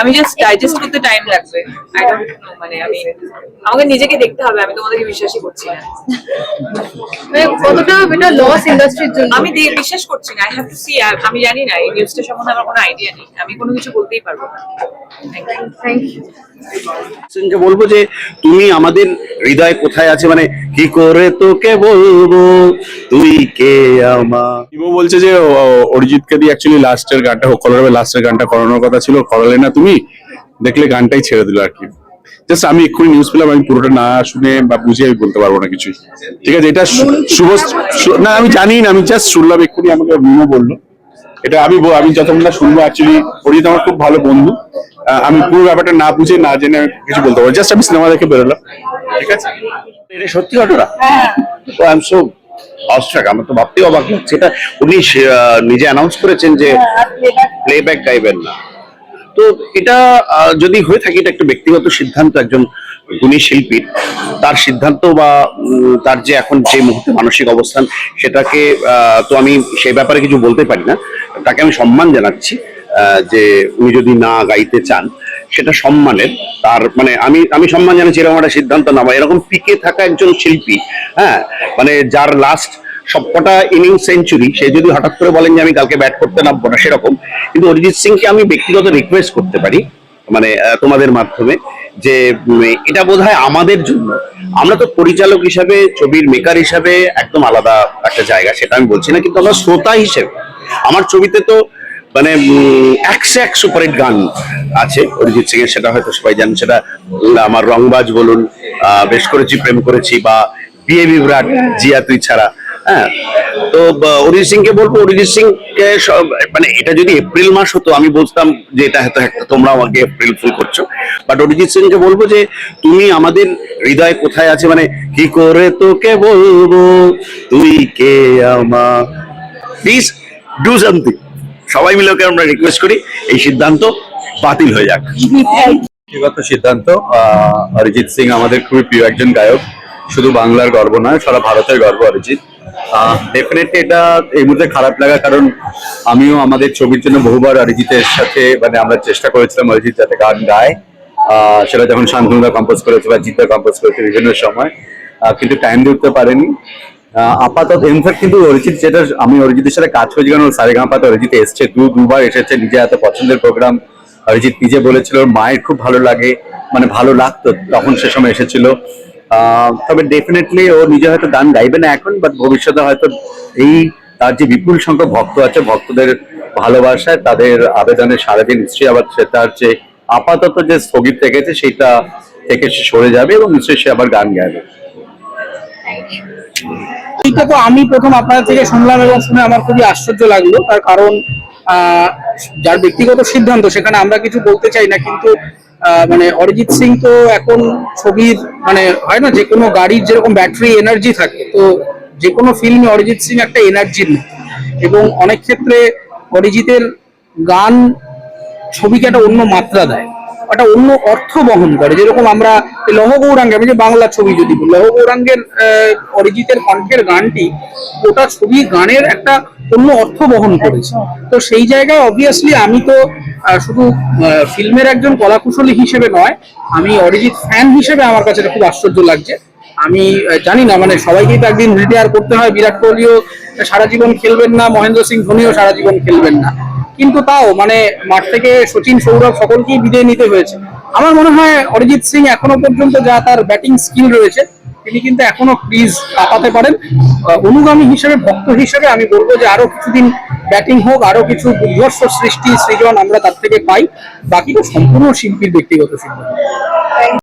আমি just digest করতে time লাগবে। আই ডোন্ট নো মানে আমি আমাকে নিজেকে দেখতে হবে আমি তোমাদেরকে বিশ্বাসই করছি না। মানে কতটা এটা লস ইন্ডাস্ট্রির জন্য? আমি দিয়ে বিশ্বাস করছি না। আই হ্যাভ টু সি আমি জানি না এই নিউজটা সম্বন্ধে আমার কোনো আইডিয়া নেই। আমি কোনো কিছু বলতেই পারব না। থ্যাংক ইউ থ্যাংক ইউ হোসেনকে বলব যে তুমি আমাদের হৃদয় কোথায় আছে? মানে কি করে তোকে বলব? তুই কে আমার? বলছে যে অরিজিৎকে দিয়ে অ্যাকচুয়ালি লাস্টের গানটা কলরবে লাস্টের গানটা করানোর কথা ছিল করালে না তুমি? দেখলে গানটাই ছেড়ে দিল আর কি। জাস্ট আমি এক্ষুনি নিউজ পেলাম আমি পুরোটা না শুনে বা বুঝে আমি বলতে পারব না কিছুই। ঠিক আছে এটা শুভ না আমি জানি না আমি জাস্ট শুনলাম এক্ষুনি আমাকে মিমো বলল। এটা আমি আমি যতক্ষণ না শুনব অ্যাকচুয়ালি অরিজিৎ আমার খুব ভালো বন্ধু। আহ, আমি পুরো ব্যাপারটা না বুঝে না জেনে আমি কিছু বলতে পারব জাস্ট আমি সিনেমা দেখে বেরোলাম। ঠিক আছে? এটা সত্যি ঘটনা? আই এম সো অস্ট্রাক আমার তো অবাক লাগছে এটা উনি নিজে অ্যানাউন্স করেছেন যে প্লেব্যাক গাইবেন না। তো এটা যদি হয়ে থাকে এটা একটা ব্যক্তিগত সিদ্ধান্ত একজন গুণী শিল্পীর তার সিদ্ধান্ত বা তার যে এখন যে মুহূর্তে মানসিক অবস্থান সেটাকে আহ, তো আমি সেই ব্যাপারে কিছু বলতে পারি না। তাকে আমি সম্মান জানাচ্ছি আহ, যে উনি যদি না গাইতে চান সেটা সম্মানের, তার মানে আমি আমি সম্মান জানাচ্ছি এরকম একটা সিদ্ধান্ত না এরকম পিকে থাকা একজন শিল্পী হ্যাঁ? মানে যার লাস্ট সবকটা ইনিংস সেঞ্চুরি সে যদি হঠাৎ করে বলেন যে আমি কালকে ব্যাট করতে নামবো না, সেরকম। কিন্তু অরিজিৎ সিংকে আমি ব্যক্তিগত রিকোয়েস্ট করতে পারি মানে তোমাদের মাধ্যমে, যে এটা বোধহয় আমাদের জন্য। আমরা তো পরিচালক হিসাবে, ছবির মেকার হিসাবে একদম আলাদা একটা জায়গা, সেটা আমি বলছি না, কিন্তু আমরা শ্রোতা হিসেবে, আমার ছবিতে তো মানে একশো এক সুপারহিট গান আছে অরিজিৎ সিং এর, সেটা হয়তো সবাই জানেন, সেটা আমার রংবাজ বলুন বেশ করেছি, প্রেম করেছি, বা বিয়ে বিভ্রাট, জিয়া তুই ছাড়া হ্যাঁ। তো অরিজিৎ সিংকে বলব, অরিজিৎ সিং কে সব- মানে এটা যদি এপ্রিল মাস হতো, আমি বুঝতাম যে এটা হয়তো একটা, তোমরা আমাকে এপ্রিল ফুল করছ। বাট অরিজিৎ সিংকে বলব যে, তুমি আমাদের হৃদয় কোথায় আছে? মানে কি করে তোকে বলব? তুই কে আমার প্লিজ ডু সামথিং সবাই মিলে ওকে আমরা রিকোয়েস্ট করি, এই সিদ্ধান্ত বাতিল হয়ে যাক। সিদ্ধান্ত অরিজিৎ সিং আমাদের খুবই প্রিয় একজন গায়ক। শুধু বাংলার গর্ব নয়, সারা ভারতের গর্ব অরিজিৎ। ডেফিনেটলি এটা এই মুহূর্তে খারাপ লাগা কারণ আমিও আমাদের ছবির জন্য বহুবার অরিজিতের সাথে মানে আমরা চেষ্টা করেছিলাম অরিজিৎ যাতে গান গায়। সেটা যখন শান্তনুদা কম্পোজ করেছে বা জিতা কম্পোজ করেছে বিভিন্ন সময়। কিন্তু টাইম উঠতে পারেনি। আপাতত ইনফ্যাক্ট কিন্তু অরিজিৎ যেটা, আমি অরিজিতের সাথে কাজ করেছি কারণ সারে গাঁপাতে অরিজিৎ এসছে, দু, দুবার এসেছে, নিজে এত পছন্দের প্রোগ্রাম অরিজিৎ নিজে বলেছিল মায়ের খুব ভালো লাগে মানে ভালো লাগতো তখন সে সময় এসেছিল। তবে ডেফিনেটলি ও নিজে হয়তো গান গাইবে না এখন বাট ভবিষ্যতে হয়তো এই, তার যে বিপুল সংখ্যক ভক্ত আছে, ভক্তদের ভালোবাসায় তাদের আবেদনে সারাদিন নিশ্চয়ই আবার সে তার যে আপাতত যে স্থগিত রেখেছে, সেটা থেকে সে সরে যাবে এবং নিশ্চয়ই সে আবার গান গাইবে। এইটা তো আমি প্রথম আপনাদের থেকে শুনলাম এবং শুনে আমার খুবই আশ্চর্য লাগল। তার কারণ যার ব্যক্তিগত সিদ্ধান্ত, সেখানে আমরা কিছু বলতে চাই না, কিন্তু মানে অরিজিৎ সিং তো এখন ছবির মানে হয় না যে কোনো গাড়ির যেরকম ব্যাটারি এনার্জি থাকে, তো যে কোনো ফিল্মে অরিজিৎ সিং একটা এনার্জির এবং অনেক ক্ষেত্রে অরিজিতের গান ছবিকে একটা অন্য মাত্রা দেয়। একটা অন্য অর্থ বহন করে। যেরকম আমরা লহ গৌরাঙ্গে আমি যে বাংলা ছবি যদি লহ গৌরাঙ্গের অরিজিতের কণ্ঠের গানটি ওটা ছবি গানের একটা অন্য অর্থ বহন করেছে। তো সেই জায়গায় অবভিয়াসলি আমি তো শুধু ফিল্মের একজন কলাকুশলী হিসেবে নয়, আমি অরিজিৎ ফ্যান হিসেবে আমার কাছে খুব আশ্চর্য লাগছে। আমি জানি না মানে সবাইকেই তো একদিন রিটায়ার করতে হয়, বিরাট কোহলিও সারা জীবন খেলবেন না, মহেন্দ্র সিং ধোনিও সারা জীবন খেলবেন না। কিন্তু তাও মানে মাঠ থেকে সচিন, সৌরভ সকলকেই বিদায় নিতে হয়েছে। আমার মনে হয় অরিজিৎ সিং এখনও পর্যন্ত যা তার ব্যাটিং স্কিল রয়েছে, তিনি কিন্তু এখনও ক্রিজ কাঁপাতে পারেন। অনুগামী হিসেবে, ভক্ত হিসেবে আমি বলব যে আরও কিছুদিন ব্যাটিং হোক, আরও কিছু উদ্ঘর্ষ সৃষ্টি, সৃজন আমরা তার থেকে পাই। বাকি বাকিটা সম্পূর্ণ শিল্পীর ব্যক্তিগত সিদ্ধান্ত।